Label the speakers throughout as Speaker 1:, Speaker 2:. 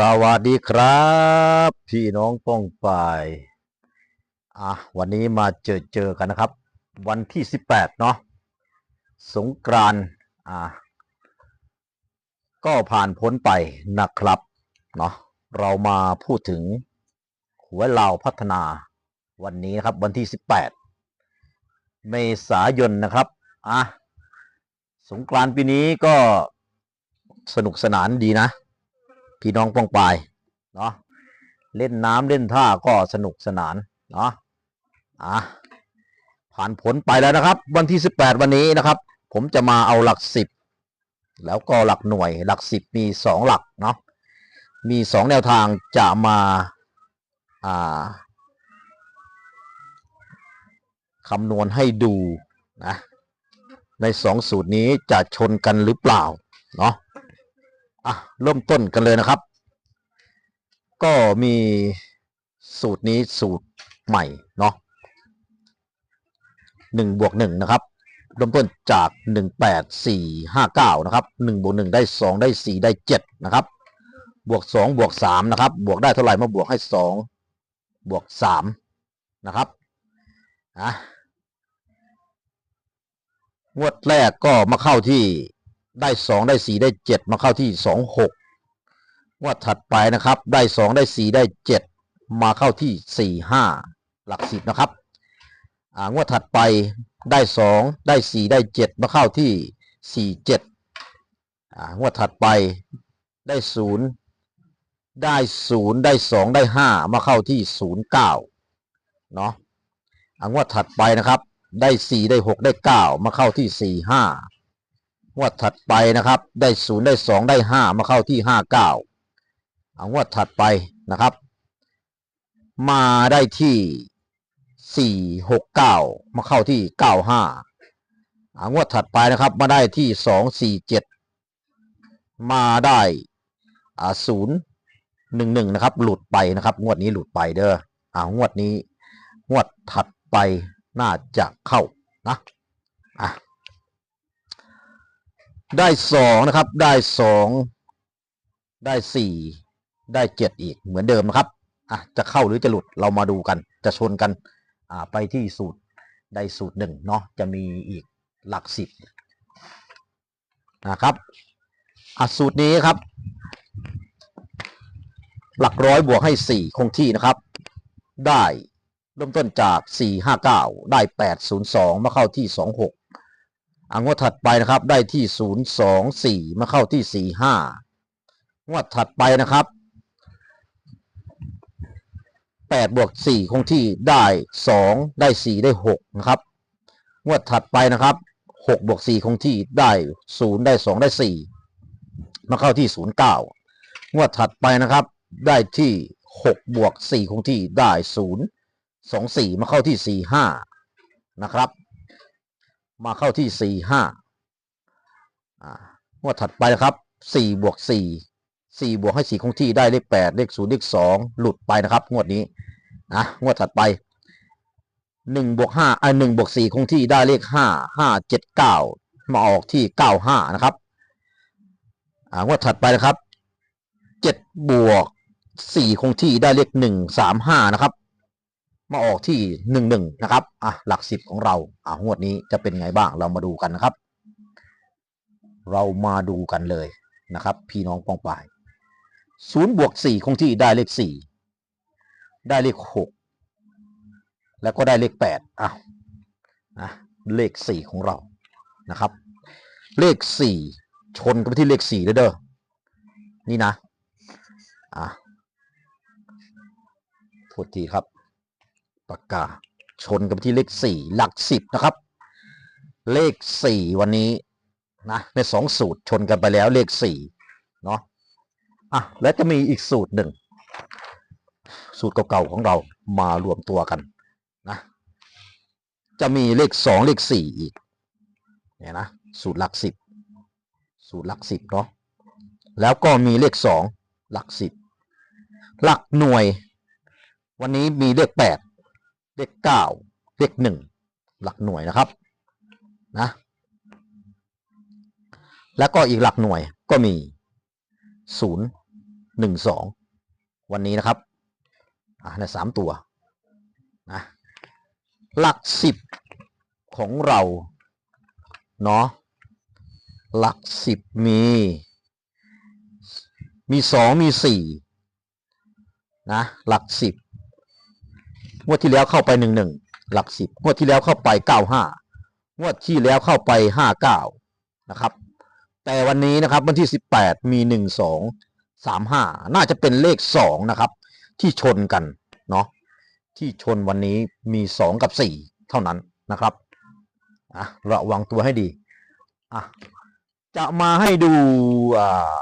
Speaker 1: สวัสดีครับ พี่น้องป้องปายอะวันนี้มาเจอเจอกันนะครับ วันที่18เนาะสงกรานอะก็ผ่านพ้นไปนะครับเนาะเรามาพูดถึงหัวเราวพัฒนาวันนี้นะครับ วันที่18เมษายนนะครับอะสงกรานปีนี้ก็สนุกสนานดีนะ พี่น้องป้องปายเนาะเล่นน้ำเล่นท่าก็สนุกสนานเนาะอะผ่านผลไปแล้วนะครับ วันที่สิบแปดวันนี้นะครับ ผมจะมาเอาหลักสิบแล้วก็หลักหน่วยหลักสิบมีสองหลักเนาะมีสองแนวทางจะมาอ่าคำนวณให้ดูนะในสองสูตรนี้จะชนกันหรือเปล่าเนาะ อะเริ่มต้นกันเลยนะครับ ก็มีสูตรนี้สูตรใหม่เนาะหนึ่งบวกหนึ่งนะครับเริ่มต้นจากหนึ่งแปดสี่ห้าเก้านะครับหนึ่งบวกหนึ่งได้สองได้สี่ได้เจ็ดนะครับ บวกสองบวกสามนะครับ บวกได้เท่าไหร่มาบวกให้สองบวกสามนะครับอะงวดแรกก็มาเข้าที่ ได้สองได้สี่ได้เจ็ดมาเข้าที่สองหกงวดถัดไปนะครับ ได้สองได้สี่ได้เจ็ดมาเข้าที่สี่ห้าหลักสิบนะครับงวดถัดไปได้สองได้สี่ได้เจ็ดมาเข้าที่สี่เจ็ดงวดถัดไปได้ศูนย์ได้ศูนย์ได้สองได้ห้ามาเข้าที่ศูนย์เก้าเนาะงวดถัดไปนะครับ ได้สี่ได้หกได้เก้ามาเข้าที่สี่ห้า งวดถัดไปนะครับ ได้ศูนย์ได้สองได้ห้ามาเข้าที่ห้าเก้าเอางวดถัดไปนะครับ มาได้ที่สี่หกเก้ามาเข้าที่เก้าห้าเอางวดถัดไปนะครับ มาได้ที่สองสี่เจ็ดมาได้อ่าศูนย์หนึ่งหนึ่งนะครับ หลุดไปนะครับ งวดนี้หลุดไปเด้ออ่างวดนี้ งวดถัดไปน่าจะเข้านะอะ ได้สองนะครับ ได้สองได้สี่ได้เจ็ดอีกเหมือนเดิมนะครับอะจะเข้าหรือจะหลุดเรามาดูกัน จะชนกันอ่าไปที่สูตรได้สูตรหนึ่งเนาะจะมีอีกหลักสิบนะครับอะสูตรนี้ครับ หลักร้อยบวกให้สี่คงที่นะครับ ได้เริ่มต้นจากสี่ห้าเก้าได้แปดศูนย์สองมาเข้าที่ส องหกอ่างวดถัดไปนะครับได้ที่ศูนย์สองสี่มาเข้าที่สี่ห้างวดถัดไปนะครับแปดบวกสี่คงที่ได้สองได้สี่ได้หกนะครับงวดถัดไปนะครับหกบวกสี่คงที่ได้ศูนย์ได้สองได้สี่มาเข้าที่ศูนย์เก้างวดถัดไปนะครับ ได้ที่หกบวกสี่คงที่ได้ศูนย์สองสี่มาเข้าที่สี่ห้านะครับ มาเข้าที่สี่ห้างวดถัดไปนะครับสี่บวกสี่สี่บวกให้สี่คงที่ได้เลขแปดเลขศูนย์เลขสองหลุดไปนะครับ งวดนี้นะงวดถัดไปหนึ่งบวกห้าไอหนึ่งบวกสี่คงที่ได้เลขห้าห้าเจ็ดเก้ามาออกที่เก้าห้านะครับอ่างวดถัดไปนะครับเจ็ดบวกสี่คงที่ได้เลขหนึ่งสามห้านะครับ มาออกที่หนึ่งหนึ่งนะครับอะหลักสิบของเราอะงวดนี้จะเป็นไงบ้างเรามาดูกันนะครับ เรามาดูกันเลยนะครับ พี่น้องปองปายศูนย์บวกสี่คงที่ได้เลขสี่ได้เลขหกแล้วก็ได้เลขแปดอะนะเลขสี่ของเรานะครับ เลขสี่ชนกันไปที่เลขสี่เด้อนี่นะอะโทษทีครับ ปากกา ชนกันไปที่เลขสี่หลักสิบนะครับ เลขสี่วันนี้นะในสองสูตรชนกันไปแล้วเลขสี่เนาะอะแล้วจะมีอีกสูตรหนึ่ง สูตรเก่าๆของเรามารวมตัวกันนะ จะมีเลขสองเลขสี่อีกเนี่ยนะสูตรหลักสิบสูตรหลักสิบเนาะแล้วก็มีเลขสองหลักสิบหลักหน่วย วันนี้มีเลขแปด เลขเก้าเลขหนึ่งหลักหน่วยนะครับนะแล้วก็อีกหลักหน่วยก็มีศูนย์หนึ่งสองวันนี้นะครับอ่าในสามตัวนะหลักสิบของเราเนาะหลักสิบมี มีสองมีสี่นะหลักสิบ งวดที่แล้วเข้าไปหนึ่งหนึ่งหลักสิบงวดที่แล้วเข้าไปเก้าห้างวดที่แล้วเข้าไปห้าเก้านะครับ แต่วันนี้นะครับวันที่สิบแปดมีหนึ่งสองสามห้าน่าจะเป็นเลขสองนะครับ ที่ชนกันเนาะที่ชนวันนี้มีสองกับสี่เท่านั้นนะครับอะระวังตัวให้ดีอะจะมาให้ดูอ่า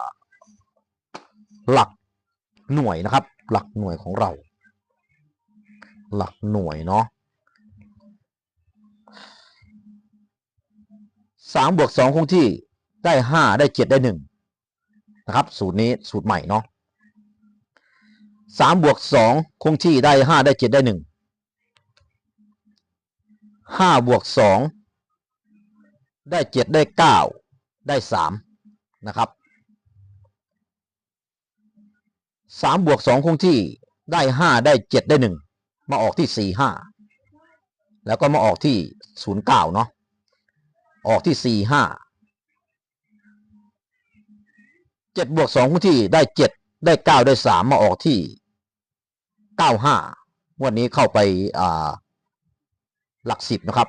Speaker 1: หลักหน่วยนะครับ หลักหน่วยของเรา หลักหน่วยเนาะสามบวกสองคงที่ได้ห้าได้เจ็ดได้หนึ่งนะครับ สูตรนี้สูตรใหม่เนาะสามบวกสองคงที่ได้ห้าได้เจ็ดได้หนึ่งห้าบวกสองได้เจ็ดได้เก้าได้สามนะครับสามบวกสองคงที่ได้ห้าได้เจ็ดได้หนึ่ง มาออกที่สี่ห้าแล้วก็มาออกที่ศูนย์เก้าเนาะออกที่สี่ห้าเจ็ดบวกสองที่ได้เจ็ดได้เก้าได้สามมาออกที่เก้าห้าวันนี้เข้าไปอ่าหลักสิบนะครับ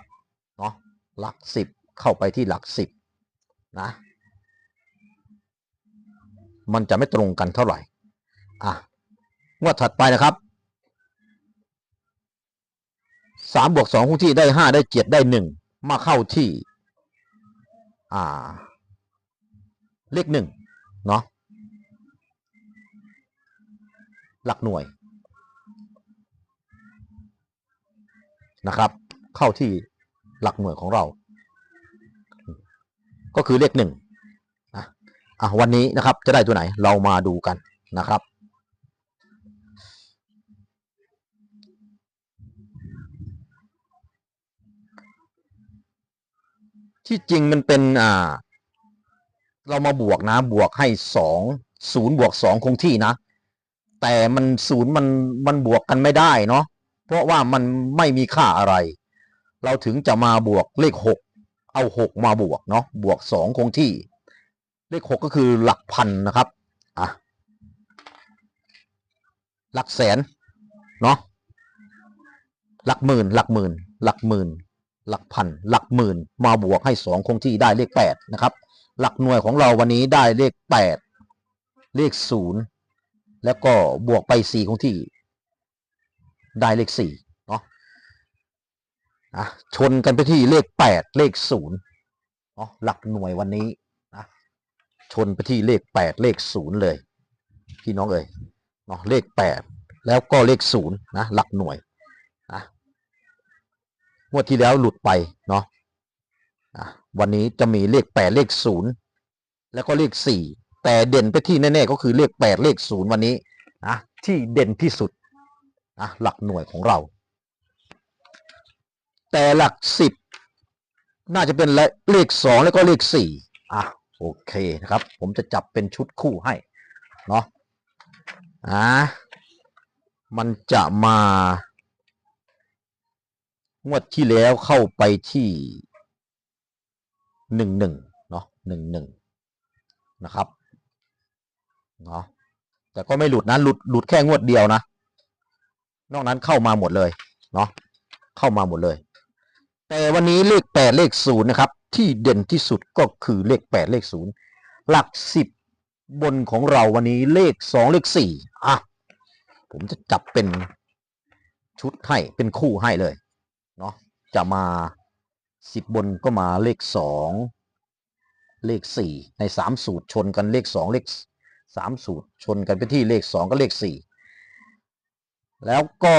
Speaker 1: เนาะหลักสิบเข้าไปที่หลักสิบนะมันจะไม่ตรงกันเท่าไหร่อะงวดถัดไปนะครับ สามบวกสองคงที่ได้ห้าได้เจ็ดได้หนึ่งมาเข้าที่ อ่า เลขหนึ่งเนาะหลักหน่วยนะครับ เข้าที่หลักหน่วยของเรา ก็คือเลขหนึ่งนะอะวันนี้นะครับจะได้ตัวไหนเรามาดูกันนะครับ ที่จริงมันเป็นอ่า เรามาบวกนะ บวกให้สองศูนย์บวกสองคงที่นะ แต่มันศูนย์มันมันบวกกันไม่ได้เนาะเพราะว่ามันไม่มีค่าอะไร เราถึงจะมาบวกเลขหกเอาหกมาบวกเนาะบวกสองคงที่ เลขหกก็คือหลักพันนะครับอะหลักแสนเนาะหลักหมื่น หลักหมื่น หลักหมื่น หลักพัน หลักหมื่น มาบวกให้สองคงที่ได้เลขแปดนะครับ หลักหน่วยของเราวันนี้ได้เลขแปดเลขศูนย์แล้วก็บวกไปสี่คงที่ ได้เลขสี่เนาะอะชนกันไปที่เลขแปดเลขศูนย์เนาะหลักหน่วยวันนี้นะชนไปที่เลขแปดเลขศูนย์เลย พี่น้องเอ่ยเนาะเลขแปดแล้วก็เลขศูนย์นะหลักหน่วย งวดที่แล้วหลุดไปเนาะอะวันนี้จะมีเลขแปดเลขศูนย์แล้วก็เลขสี่แต่เด่นไปที่แน่ๆก็คือเลขแปดเลขศูนย์วันนี้นะที่เด่นที่สุดนะหลักหน่วยของเรา แต่หลักสิบน่าจะเป็นเลขสองแล้วก็เลขสี่อะโอเคนะครับ ผมจะจับเป็นชุดคู่ให้เนาะอะมันจะมา งวดที่แล้วเข้าไปที่หนึ่งหนึ่งเนาะหนึ่งหนึ่งนะครับเนาะแต่ก็ไม่หลุดนะหลุดหลุดแค่งวดเดียวนะ นอกนั้นเข้ามาหมดเลยเนาะเข้ามาหมดเลย แต่วันนี้เลขแปดเลขศูนย์นะครับ ที่เด่นที่สุดก็คือเลขแปดเลขศูนย์หลักสิบบนของเราวันนี้เลขสองเลขสี่อะผมจะจับเป็นชุดให้เป็นคู่ให้เลย เนาะจะมาสิบบนก็มาเลขสองเลขสี่ในสามสูตรชนกันเลขสองเลขสามสูตรชนกันไปที่เลขสองกับเลขสี่แล้วก็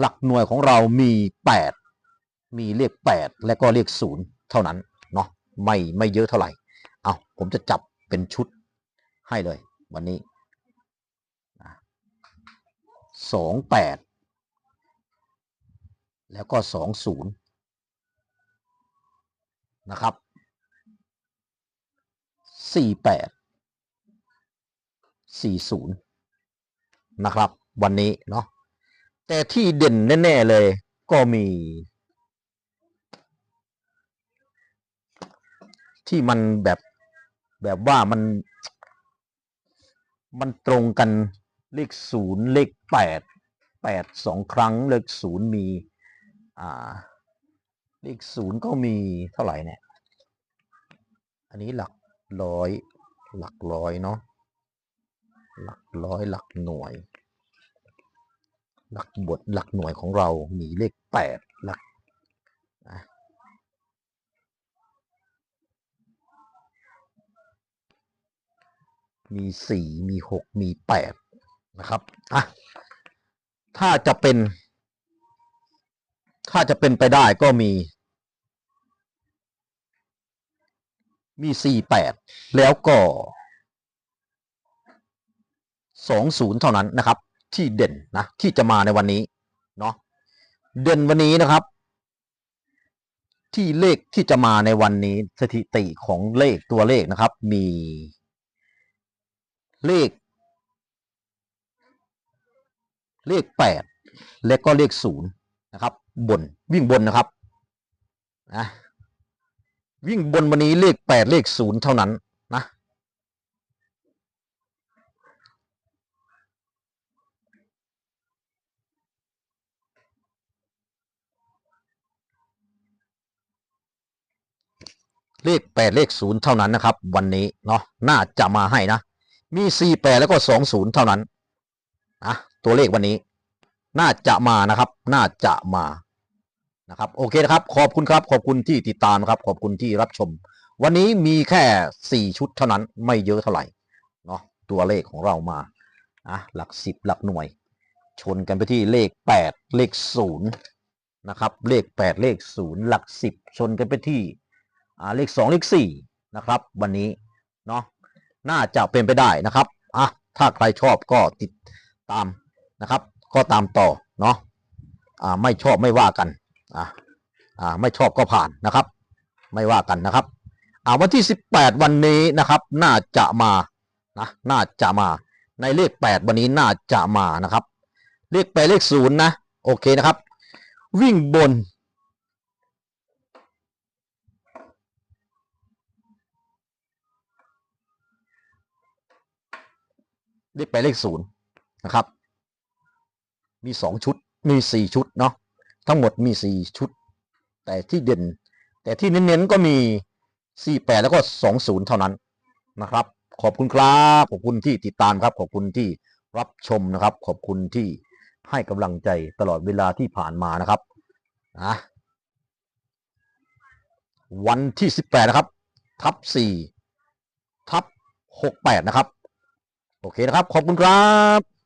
Speaker 1: หลักหน่วยของเรามีแปดมีเลขแปดและก็เลขศูนย์เท่านั้นเนาะไม่ไม่เยอะเท่าไหร่เอาผมจะจับเป็นชุดให้เลยวันนี้สองแปด แล้วก็สองศูนย์นะครับสี่แปดสี่ศูนย์นะครับ วันนี้เนาะแต่ที่เด่นแน่ ๆ เลยก็มีที่มันแบบแบบว่ามันมันตรงกันเลขศูนย์เลขแปดแปดสองครั้งเลขศูนย์มี อ่าเลขศูนย์ก็มีเท่าไหร่เนี่ย อันนี้หลักร้อย หลักร้อยเนาะ หลักร้อยหลักหน่วย หลักบทหลักหน่วยของเรา มีเลขแปดหลักมีสี่มีหกมีแปดนะครับ อะ ถ้าจะเป็น ถ้าจะเป็นไปได้ก็มี มีสี่แปดแล้วก็สองศูนย์เท่านั้นนะครับ ที่เด่นนะ ที่จะมาในวันนี้เนาะเด่นวันนี้นะครับ ที่เลขที่จะมาในวันนี้สถิติของเลขตัวเลขนะครับ มีเลข เลขแปดและก็เลขศูนย์นะครับ บน วิ่งบนนะครับนะวิ่งบนวันนี้เลขแปดเลขศูนย์เท่านั้นนะเลขแปดเลขศูนย์เท่านั้นนะครับ วันนี้เนาะน่าจะมาให้นะ มีสี่แปดแล้วก็สองศูนย์เท่านั้นนะตัวเลขวันนี้ น่าจะมานะครับ น่าจะมา นะครับโอเคนะครับขอบคุณครับขอบคุณที่ติดตามครับขอบคุณที่รับชม วันนี้มีแค่สี่ชุดเท่านั้นไม่เยอะเท่าไหร่เนาะตัวเลขของเรามาอะหลักสิบหลักหน่วย ชนกันไปที่เลขแปดเลขศูนย์นะครับ เลขแปดเลขศูนย์หลักสิบชนกันไปที่อ่าเลขสองเลขสี่นะครับ วันนี้เนาะน่าจะเป็นไปได้นะครับอะถ้าใครชอบก็ติดตามนะครับ ก็ตามต่อเนาะอ่าไม่ชอบไม่ว่ากัน อ่าอ่าไม่ชอบก็ผ่านนะครับ ไม่ว่ากันนะครับอ่าวันที่สิบแปดวันนี้นะครับ น่าจะมานะน่าจะมาในเลขแปดวันนี้น่าจะมานะครับ เลขแปดเลขศูนย์นะโอเคนะครับ วิ่งบนเลขแปดเลขศูนย์นะครับ มีสองชุด มีสี่ชุดเนาะ ทั้งหมดมีสี่ชุด แต่ที่เด่น แต่ที่เน้นๆก็มีสี่แปดแล้วก็สองศูนย์เท่านั้นนะครับ ขอบคุณครับขอบคุณที่ติดตามครับ ขอบคุณที่รับชมนะครับ ขอบคุณที่ให้กำลังใจตลอดเวลาที่ผ่านมานะครับนะวันที่สิบแปดนะครับ ทับสี่ทับหกแปดนะครับ โอเคนะครับ ขอบคุณครับ